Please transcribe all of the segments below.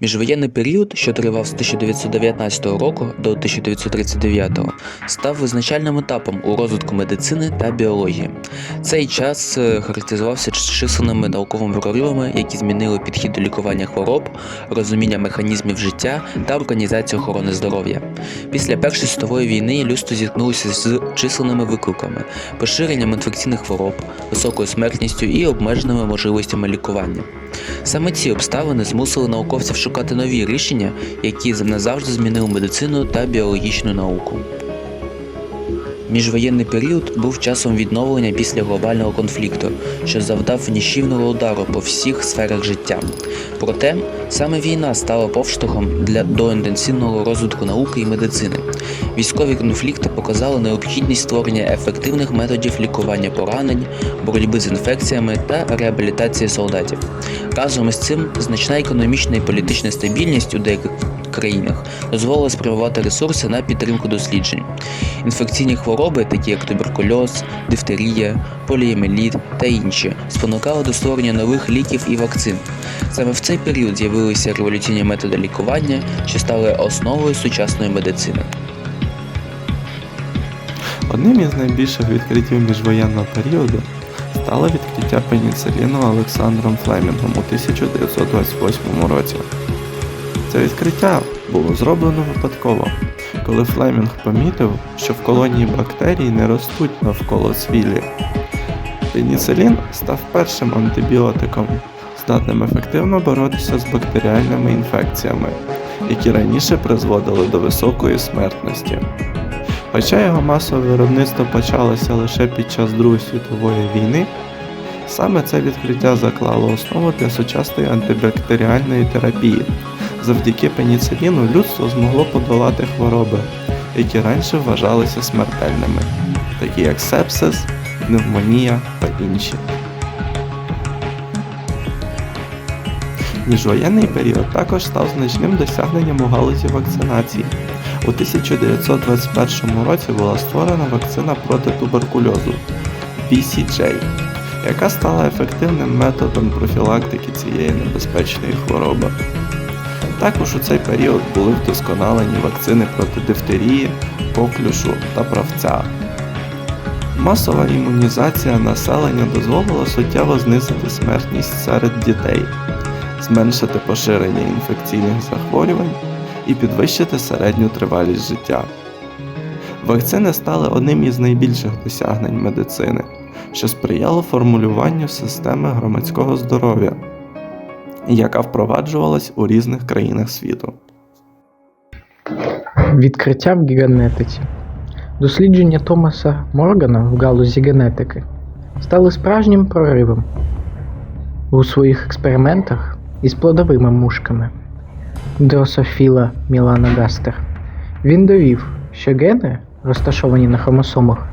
Міжвоєнний період, що тривав з 1919 року до 1939, став визначальним етапом у розвитку медицини та біології. Цей час е, характеризувався численними науковими проривами, які змінили підхід до лікування хвороб, розуміння механізмів життя та організацію охорони здоров'я. Після Першої світової війни людство зіткнулося з численними викликами, поширенням інфекційних хвороб, високою смертністю і обмеженими можливостями лікування. Саме ці обставини змусили науковців шукати нові рішення, які назавжди змінили медицину та біологічну науку. Міжвоєнний період був часом відновлення після глобального конфлікту, що завдав ніщівного удару по всіх сферах життя. Проте саме війна стала повштовхом для до розвитку науки і медицини. Військові конфлікти показали необхідність створення ефективних методів лікування поранень, боротьби з інфекціями та реабілітації солдатів. Разом із цим значна економічна і політична стабільність у деяких країнах дозволила спрямувати ресурси на підтримку досліджень. Інфекційні хвороби, такі як туберкульоз, дифтерія, поліемеліт та інші, спонукали до створення нових ліків і вакцин. Саме в цей період з'явилися революційні методи лікування, що стали основою сучасної медицини. Одним із найбільших відкриттів міжвоєнного періоду стало відкриття пеніциліну Олександром Флемінгом у 1928 році. Це відкриття було зроблено випадково, коли Флемінг помітив, що в колонії бактерій не ростуть навколо цвілі. Пеніцилін став першим антибіотиком, здатним ефективно боротися з бактеріальними інфекціями, які раніше призводили до високої смертності. Хоча його масове виробництво почалося лише під час Другої світової війни, саме це відкриття заклало основу для сучасної антибактеріальної терапії. Завдяки пеніциліну людство змогло подолати хвороби, які раніше вважалися смертельними, такі як сепсис, пневмонія та інші. Міжвоєнний період також став значним досягненням у галузі вакцинації. У 1921 році була створена вакцина проти туберкульозу BCJ, яка стала ефективним методом профілактики цієї небезпечної хвороби. Також у цей період були вдосконалені вакцини проти дифтерії, коклюшу та правця. Масова імунізація населення дозволила суттєво знизити смертність серед дітей, зменшити поширення інфекційних захворювань і підвищити середню тривалість життя. Вакцини стали одним із найбільших досягнень медицини, що сприяло формулюванню системи громадського здоров'я, яка впроваджувалась у різних країнах світу. Відкриття в генетиці. Дослідження Томаса Моргана в галузі генетики стали справжнім проривом у своїх експериментах із плодовими мушками Дрософіла Мілана Гастер. Він довів, що гени, розташовані на хромосомах,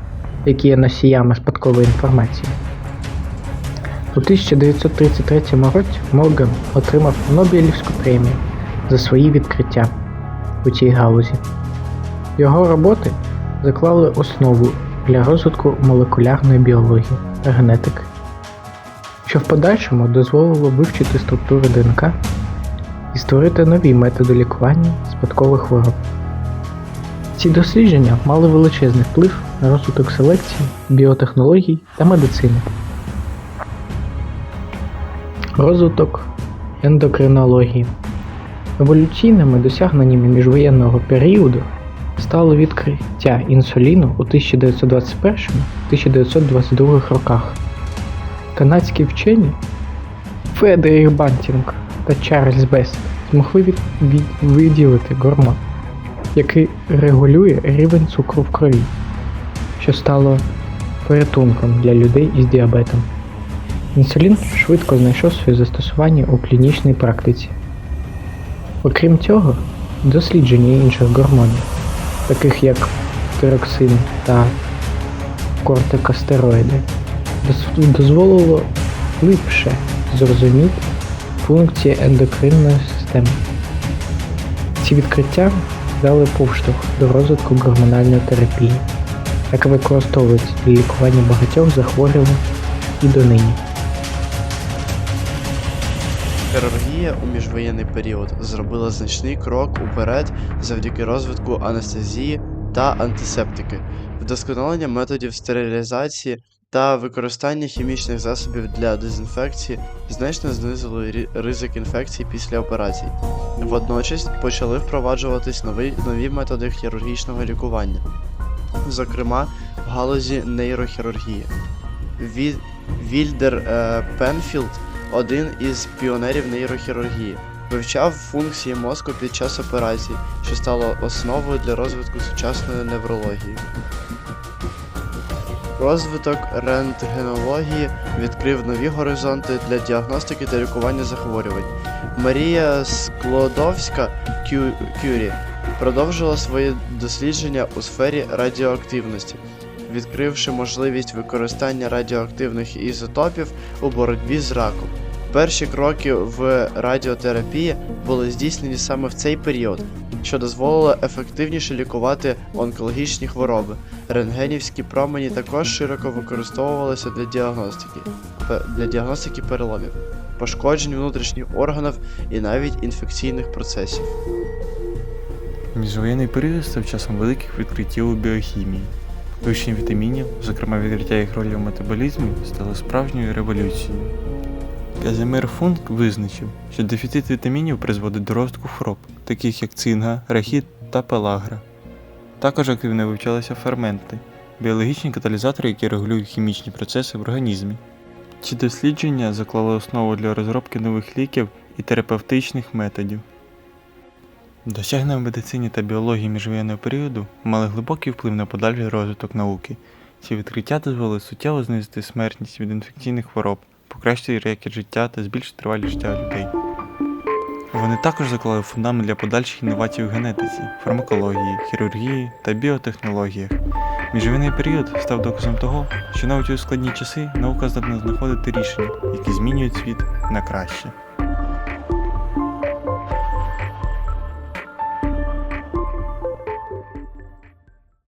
які є носіями спадкової інформації. У 1933 році Морган отримав Нобелівську премію за свої відкриття у цій галузі. Його роботи заклали основу для розвитку молекулярної біології та генетики, що в подальшому дозволило вивчити структури ДНК і створити нові методи лікування спадкових хвороб. Ці дослідження мали величезний вплив на розвиток селекції, біотехнологій та медицини. Розвиток ендокринології. Еволюційними досягненнями міжвоєнного періоду стало відкриття інсуліну у 1921-1922 роках. Канадські вчені Фредерік Бантінг та Чарльз Бест змогли виділити гормон, який регулює рівень цукру в крові, що стало порятунком для людей із діабетом. Інсулін швидко знайшов своє застосування у клінічній практиці. Окрім цього, дослідження інших гормонів, таких як тироксин та кортикостероїди, дозволило глибше зрозуміти функції ендокринної системи. Ці відкриття дали поштовх до розвитку гормональної терапії, яка використовується для лікування багатьох захворювань і донині. Хірургія у міжвоєнний період зробила значний крок уперед завдяки розвитку анестезії та антисептики, вдосконалення методів стерилізації та використання хімічних засобів для дезінфекції значно знизило ризик інфекцій після операцій. Водночас почали впроваджуватись нові, нові методи хірургічного лікування, зокрема в галузі нейрохірургії. Ві- Вільдер е, Пенфілд, один із піонерів нейрохірургії, вивчав функції мозку під час операцій, що стало основою для розвитку сучасної неврології. Розвиток рентгенології відкрив нові горизонти для діагностики та лікування захворювань. Марія Склодовська Кю- Кюрі продовжила свої дослідження у сфері радіоактивності, відкривши можливість використання радіоактивних ізотопів у боротьбі з раком. Перші кроки в радіотерапії були здійснені саме в цей період, що дозволило ефективніше лікувати онкологічні хвороби. Рентгенівські промені також широко використовувалися для діагностики, для діагностики переломів, пошкоджень внутрішніх органів і навіть інфекційних процесів. Міжвоєнний період став часом великих відкриттів у біохімії. Вивчення вітамінів, зокрема відкриття їх ролі в метаболізмі, стало справжньою революцією. Казимир Функ визначив, що дефіцит вітамінів призводить до розвитку хвороб, таких як цинга, рахіт та пелагра. Також активно вивчалися ферменти, біологічні каталізатори, які регулюють хімічні процеси в організмі. Ці дослідження заклали основу для розробки нових ліків і терапевтичних методів. Досягнення в медицині та біології міжвоєнного періоду мали глибокий вплив на подальший розвиток науки. Ці відкриття дозволили суттєво знизити смертність від інфекційних хвороб, покращити якість життя та збільшити тривалість життя людей. Вони також заклали фундамент для подальших інновацій у генетиці, фармакології, хірургії та біотехнологіях. Міжвоєнний період став доказом того, що навіть у складні часи наука здатна знаходити рішення, які змінюють світ на краще.